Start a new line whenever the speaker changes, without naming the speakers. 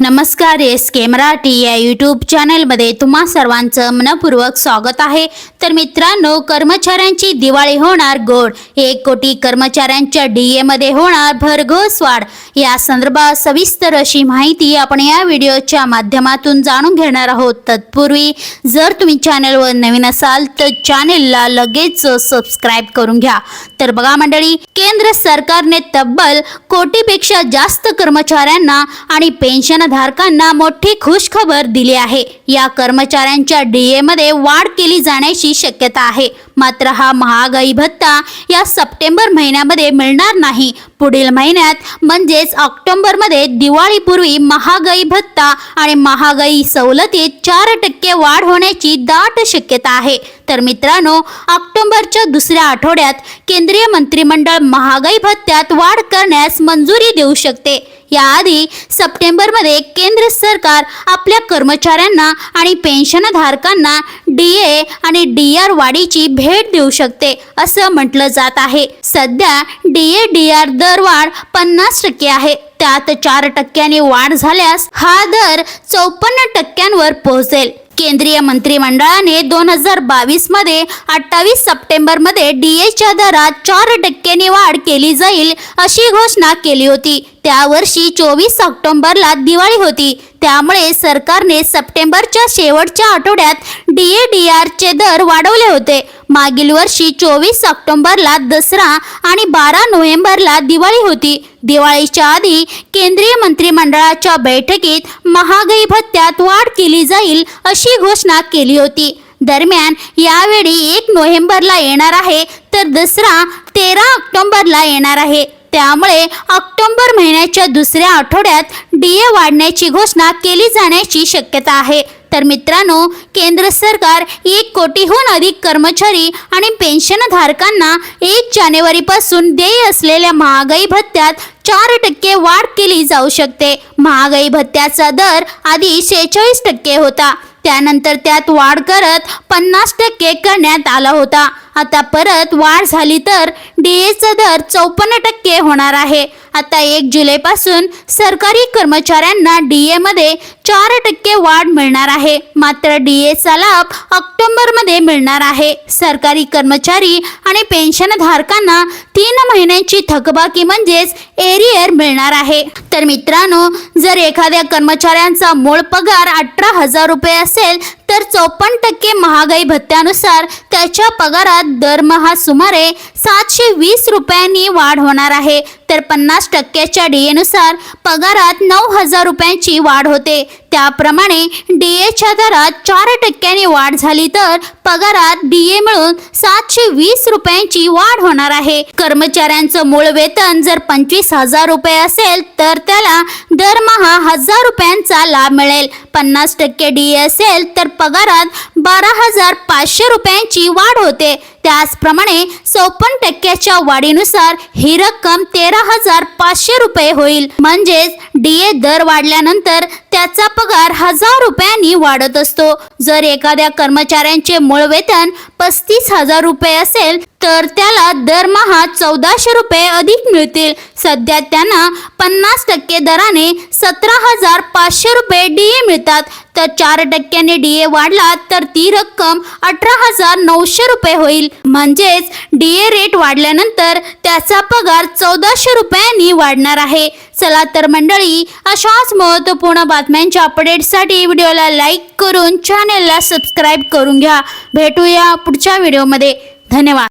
नमस्कार एस के मराठी या यूट्यूब चॅनलमध्ये तुम्हा सर्वांचं मनपूर्वक स्वागत आहे. तर मित्रांनो कर्मचाऱ्यांची दिवाळी होणार गोड. एक कोटी कर्मचाऱ्यांच्या डी एमध्ये होणार भरघोस वाढ. या संदर्भात सविस्तर अशी माहिती आपण या व्हिडिओच्या माध्यमातून जाणून घेणार आहोत. तत्पूर्वी जर तुम्ही चॅनलवर नवीन असाल तर चॅनेलला लगेच सबस्क्राईब करून घ्या. तर बघा मंडळी केंद्र सरकारने तब्बल कोटीपेक्षा जास्त कर्मचाऱ्यांना आणि पेन्शन धारकांना मोठी खुशखबर दिली आहे. या कर्मचाऱ्यांच्या डीए मध्ये वाढ केली जाण्याची शक्यता आहे. मात्र हा महागाई भत्ता या सप्टेंबर महिन्यामध्ये मिळणार नाही. पुढील महिन्यात म्हणजेच ऑक्टोबरमध्ये दिवाळीपूर्वी महागाई भत्ता आणि महागाई सवलतीत चार टक्के वाढ होण्याची दाट शक्यता आहे. तर मित्रांनो ऑक्टोबरच्या दुसऱ्या आठवड्यात केंद्रीय मंत्रिमंडळ महागाई भत्त्यात वाढ करण्यास मंजुरी देऊ शकते. याआधी सप्टेंबरमध्ये केंद्र सरकार आपल्या कर्मचाऱ्यांना आणि पेन्शनधारकांना डी ए आणि डी आर वाढीची भेट देऊ शकते असं म्हटलं जात आहे. सध्या डी ए डी आर दरवाढ पन्नास टक्के आहे. त्यात चार टक्क्यांनी वाढ झाल्यास हा दर चौपन्न टक्क्यांवर पोहोचेल. केंद्रीय मंत्रिमंडळाने दोन हजार बावीसमध्ये अठ्ठावीस सप्टेंबरमध्ये डीएच्या दरात चार टक्क्यांनी वाढ केली जाईल अशी घोषणा केली होती. त्या वर्षी चोवीस ऑक्टोंबरला दिवाळी होती. त्यामुळे सरकारने सप्टेंबरच्या शेवटच्या आठवड्यात डीए डी आरचे दर वाढवले होते. मागील वर्षी चोवीस ऑक्टोंबरला दसरा आणि बारा नोव्हेंबरला दिवाळी होती. दिवाळीच्या आधी केंद्रीय मंत्रिमंडळाच्या बैठकीत महागाई भत्त्यात वाढ केली जाईल अशी घोषणा केली होती. दरम्यान यावेळी एक नोव्हेंबरला येणार आहे तर दसरा तेरा ऑक्टोंबरला येणार आहे. त्यामुळे ऑक्टोबर महिन्याच्या दुसऱ्या आठवड्यात डीए वाढण्याची घोषणा केली जाण्याची शक्यता आहे. तर मित्रांनो केंद्र सरकार एक कोटीहून अधिक कर्मचारी आणि पेन्शनधारकांना एक जानेवारीपासून देय असलेल्या महागाई भत्त्यात चार टक्के वाढ केली जाऊ शकते. महागाई भत्त्याचा दर आधी शेहेचाळीस टक्के होता. त्यानंतर त्यात वाढ करत पन्नास टक्के करण्यात आला होता. आता परत वाढ झाली तर डीएचा दर चौपन्न टक्के होणार आहे. आता एक जुलैपासून सरकारी कर्मचाऱ्यांना डीए मध्ये चार टक्के वाढ मिळणार आहे. मात्र डीएचा लाभ ऑक्टोबरमध्ये मिळणार आहे. सरकारी कर्मचारी आणि पेन्शनधारकांना तीन महिन्यांची थकबाकी म्हणजेच एरियर मिळणार आहे. तर मित्रांनो जर एखाद्या कर्मचाऱ्यांचा मूळ पगार अठरा हजार रुपये असेल तर चौपन्न टक्के महागाई भत्त्यानुसार त्याच्या पगारात दरमहा सुमारे सातशे वीस रुपयांनी वाढ होणार आहे. तर पन्नास टक्क्याच्या डीएनुसार पगारात नऊ हजार रुपयांची वाढ होते. त्याप्रमाणे डीएच्या दरात चार टक्क्यांनी वाढ झाली तर पगारात डीए मिळून सातशे वीस रुपयांची वाढ होणार आहे. कर्मचाऱ्यांचं मूळ वेतन जर पंचवीस हजार रुपये असेल तर त्याला दरमहा हजार रुपयांचा लाभ मिळेल. पन्नास टक्के डी असेल तर पगारात बारा हजार पाचशे रुपयांची वाढ होते. त्याचप्रमाणे चौपन्न टक्क्याच्या वाढीनुसार ही रक्कम तेरा हजार पाचशे रुपये होईल. म्हणजेच डीए दर वाढल्यानंतर त्याचा पगार हजार रुपयांनी वाढत असतो. जर एखाद्या कर्मचाऱ्यांचे मूळ वेतन पस्तीस हजार रुपये असेल तर त्याला दरमहा चौदाशे रुपये अधिक मिळतील. सध्या त्यांना पन्नास टक्के दराने सतरा हजार पाचशे रुपये डी ए मिळतात. तर चार टक्क्याने डी ए वाढला तर ती रक्कम अठरा हजार नऊशे रुपये होईल. म्हणजेच डी ए रेट वाढल्यानंतर त्याचा पगार चौदाशे रुपयांनी वाढणार आहे. चला तर मंडळी अशाच महत्त्वपूर्ण बातम्यांच्या अपडेटसाठी व्हिडिओला लाईक करून चॅनेलला सबस्क्राईब करून घ्या. भेटूया पुढच्या व्हिडिओमध्ये धन्यवाद.